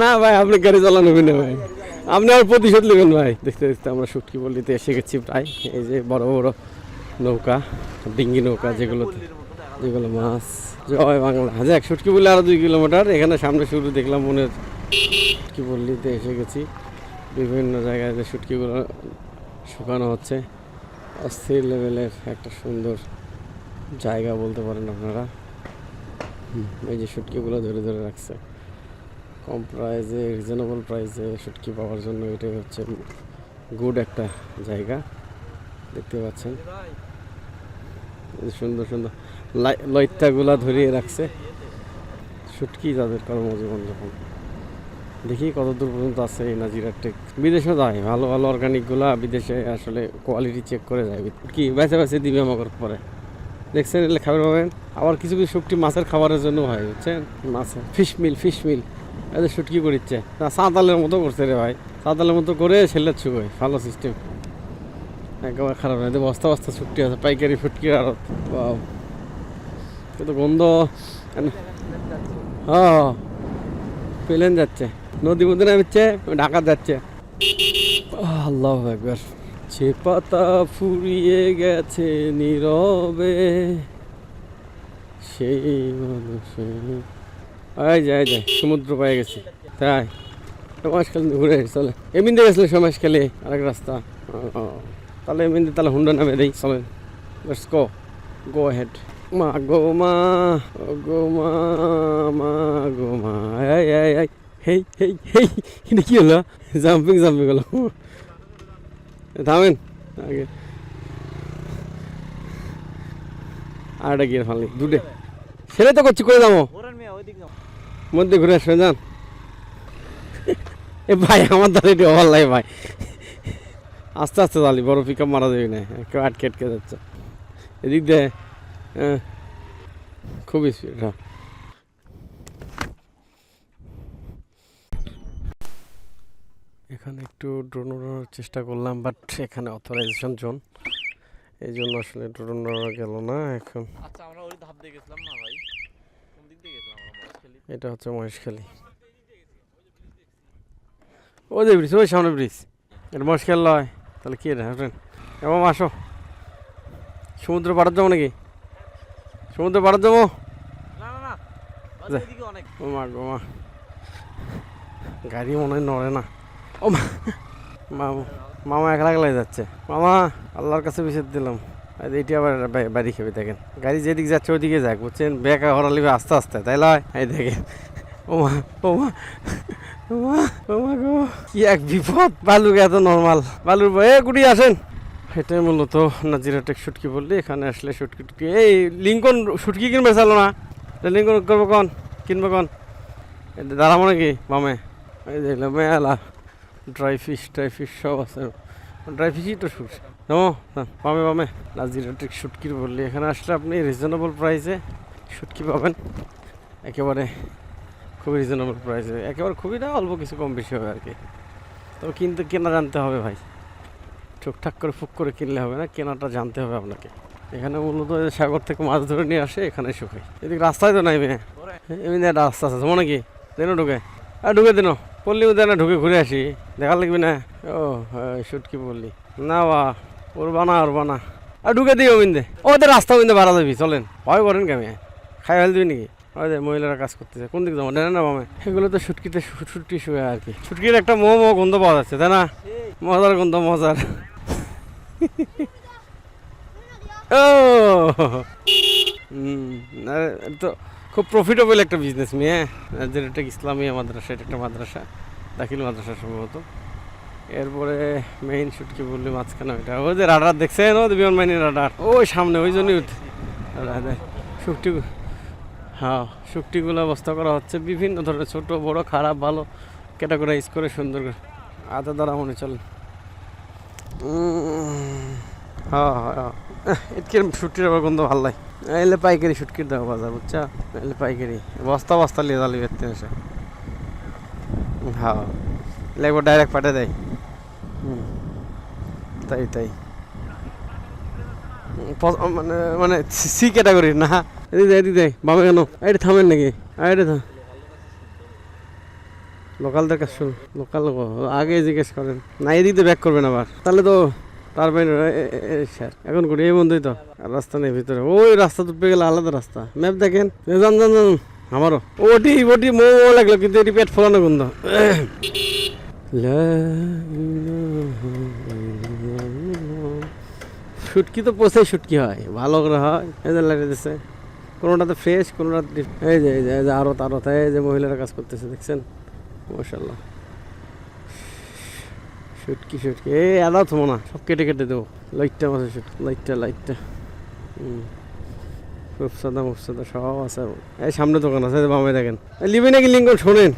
না ভাই, আপনি গাড়ি চালানো না ভাই। আপনি আর প্রতিশোধ নেবেন ভাই। দেখতে দেখতে আমরা সুটকি বললিতে এসে গেছি প্রায়। এই যে বড় বড় নৌকা, ডিঙ্গি নৌকা যেগুলোতে, যেগুলো মাছ, জয় বাংলা। যাক, সুটকি বললে আরও দুই কিলোমিটার। এখানে সামনে শুরু দেখলাম মনে কি বললিতে এসে গেছি। বিভিন্ন জায়গায় যে শুটকিগুলো শুকানো হচ্ছে। অস্থির লেভেলের একটা সুন্দর জায়গা বলতে পারেন আপনারা। এই যে শুটকিগুলো ধরে ধরে রাখছে। কম প্রাইসে রিজনেবল প্রাইসে শুটকি পাওয়ার জন্য এটাই হচ্ছে গুড একটা জায়গা। দেখতে পাচ্ছেন। সুন্দর সুন্দর। লাই- লইত্তাগুলা ধরিয়ে রাখছে। শুটকি তাদের কর্মজীবন যখন দেখি কত দূর পর্যন্ত আছে এই নাজিরার টেক বিদেশে যায়, ভালো ভালো অর্গানিকগুলা বিদেশে আসলে কোয়ালিটি চেক করে যায়। কি, বেছে বেছে দিবে আমাকে পরে। দেখছেন, এলে খাবার পাবেন। আবার কিছু কিছু শুটকি মাছের খাবারের জন্য হয়, বুঝছেন? মাছের ফিশ মিল ফিশ মিল এদের শুটকি করিচ্ছে না সাঁতালের মতো করছে রে ভাই। সাঁতালের মতো করে ছেলে ছুকোয় ভালো সিস্টেম একেবারে খারাপ না, এদের বস্তা বস্তা ছুটকি আছে, পাইকারি ফুটকির আর কিন্তু গন্ধ হ্যাঁ। প্লেন যাচ্ছে নদী মধ্যে নামছে, ঢাকা যাচ্ছে। আল্লাহ একবার যে পাতা ফুরিয়ে গেছে নীরবে, সেই মানুষের এই যায় যায় সমুদ্র পায়ে গেছি। তাই। সমাজকাল ঘুরে চলে। এমনিতে গেছিল সমাজকালে আরেক রাস্তা। তাহলে এমনিতে তাহলে হুন্ডা নামে দেই, চলেন। লেটস গো গো হেড মা, গো মা গো মা মা, গো মা। এই এই এই। হেই হেই হেই। এটা কি হলো? জাম্পিং জাম্পিং হলো। থামেন। আগে। আরেকটা গিয়ে ফালি। দুটে। ছেলে তো করছি করে যাব? মধ্যে ঘুরে আসবে যান এ ভাই, আমার এটি অভার লাগে ভাই। আস্তে আস্তে চালি বড় পিক আপ মারা যাবে না। কেউ আটকে আটকে যাচ্ছে। এদিক দিয়ে খুবই স্পিড হ্যাঁ। এখানে একটু ড্রোন ওড়ানোর চেষ্টা করলাম বাট এখানে অথরাইজেশন জোন এই জন্য আসলে ড্রোন ওড়ানো গেল না এখন। আচ্ছা আমরা ওই ধাপ দিয়ে গেছিলাম না ভাই কোন দিক দিয়ে গেছিলাম আমরা মহেশখালী এটা হচ্ছে মহেশখালী। ও যে ব্রিজ ওই সামনে ব্রিজ। এটা মহেশখাল লয়। তাহলে কি এটা? হাসবেন এবং আসো। সমুদ্র পাড়ার যাব নাকি? সমুদ্র পাড়ার যাব? ও মা গো মা। গাড়ি মনে হয় নড়ে না। ও মা মামা মামা একলা একলাই যাচ্ছে। মামা আল্লাহর কাছে বিষয় দিলাম। আর এটি আবার বাড়ি খেবে, দেখেন। গাড়ি যেদিক যাচ্ছে ওদিকে যাক, বুঝছেন? ব্যাগ হরালিবে আস্তে আস্তে, তাই লয়? এই দেখেন। ও মা ও মা ও মা ও মা গো, কি এক বিপদ। বালু এত নর্মাল বালুর এ, গুটি, আসেন। এটাই মূলত নাজিরা টেক শুটকি বললি, এখানে আসলে শুটকি টুটকি। এই, লিঙ্কন শুটকি কিনবে চালো না? লিঙ্কন করব কন? কিনবো কন? দাঁড়াবো নাকি বামে? এই দেখলাম, মেলা। ড্রাই ফিশ ড্রাই ফিশ সব আছে। ড্রাই ফিশই তো শুট। ও বামে বামে নাজিরা টেক শুটকির বললি। এখানে আসলে আপনি রিজনেবল প্রাইসে শুটকি পাবেন। একেবারে খুবই রিজনেবল প্রাইসে একেবারে খুবই না, অল্প কিছু কম বেশি হবে আর কি। তবে কিন্তু, কেনা জানতে হবে ভাই। ঠুকঠাক করে ফুক করে কিনলে হবে না, কেনাটা জানতে হবে আপনাকে। এখানে মূলত সাগর থেকে মাছ ধরে নিয়ে আসে, এখানে শুকাই এদিকে রাস্তায় তো নাই মেয়ে। এমনি একটা রাস্তা আছে মনে কি দেন ঢুকে। আর ঢুকে দিন। পল্লী উদ্যানে ঢুকে ঘুরে আসি। দেখা লাগবে না। ও শুটকি বললি না বা। ওর বানা ওর বানা আর ঢুকে দিও মিন্দে ওদের রাস্তা মিন্দে ভাড়া যাবি চলেন। ভয় করেন কেমন খাই দিবি নাকি ওই মহিলারা কাজ করতেছে, কোন দিকে যাব? না না বামে এগুলো তো শুটকিতে শু- শুটকি শুয়ে আর কি। শুটকির একটা মোহ মোহ গন্ধ পাওয়া যাচ্ছে, তাই না? মজার গন্ধ, মজার। ও! তো খুব প্রফিটেবল একটা বিজনেস মেয়ে যেটা একটা ইসলামিয়া মাদ্রাসা, এটা একটা মাদ্রাসা, দাখিল মাদ্রাসা সম্ভবত। এরপরে মেইন শুটকি বললি মাঝখানে ওইটা। ওই যে রাডার দেখছেন? ও বিমান বাহিনীর রাডার। ওই সামনে ওই জন্যই। শুকটি হ্যাঁ শুকটিগুলো অবস্থা করা হচ্ছে। বিভিন্ন ধরনের ছোট বড় খারাপ ভালো ক্যাটাগরাইজ করে সুন্দর করে। আদা দ্বারা মনে চলেন উম, হ্যাঁ হ্যাঁ এটকের শুটকির আবার গন্ধ ভালো লাগে। এলে পাইকারি শুটকির দাও বাজার বুঝছা? এলে পাইকারি। বস্তা বস্তা লিয়ে দালি বেরতে এসে হ্যাঁ। লাগবে ডাইরেক্ট পাঠিয়ে দেয়। তাই তাই। মানে মানে সি ক্যাটাগরির না? এদিকে এদিকে বামে কেন? এটা থামেন নাকি? এটা থাম লোকালদের কাছে শুন, লোকাল আগে জিজ্ঞেস করেন। না, এদিক দিয়ে ব্যাক করবেন আবার। তাহলে তো তার স্যার, এখন করি এই বন্ধুই তো। রাস্তা নেই ভিতরে। ওই রাস্তা তো গেলে আলাদা রাস্তা। ম্যাপ দেখেন। যান যান যান। আমারও। ওটি ওটি মো মো লাগল, কিন্তু এটি পেট ফোলানো গন্ধ। শুটকি তো পোষে শুটকি হয়, ভালো করে হয়, এই যে লাগে দিচ্ছে কোনোটাতে ফ্রেশ কোনোটাতে ডিপ- এই যে এই যে এই যে এই যে মহিলারা কাজ করতেছে, দেখছেন? মাশাল্লাহ শুটকি শুটকি, এই আদাও থমো না, সব কেটে কেটে দেবো। লাইটটা মাছের শুট, লাইটটা লাইটটা। হুম। রূপসাদা মুফসাদা সব আছে। এই সামনে দোকান আছে বামে দেখেন। লিবি নাকি লিঙ্ক শোনেন।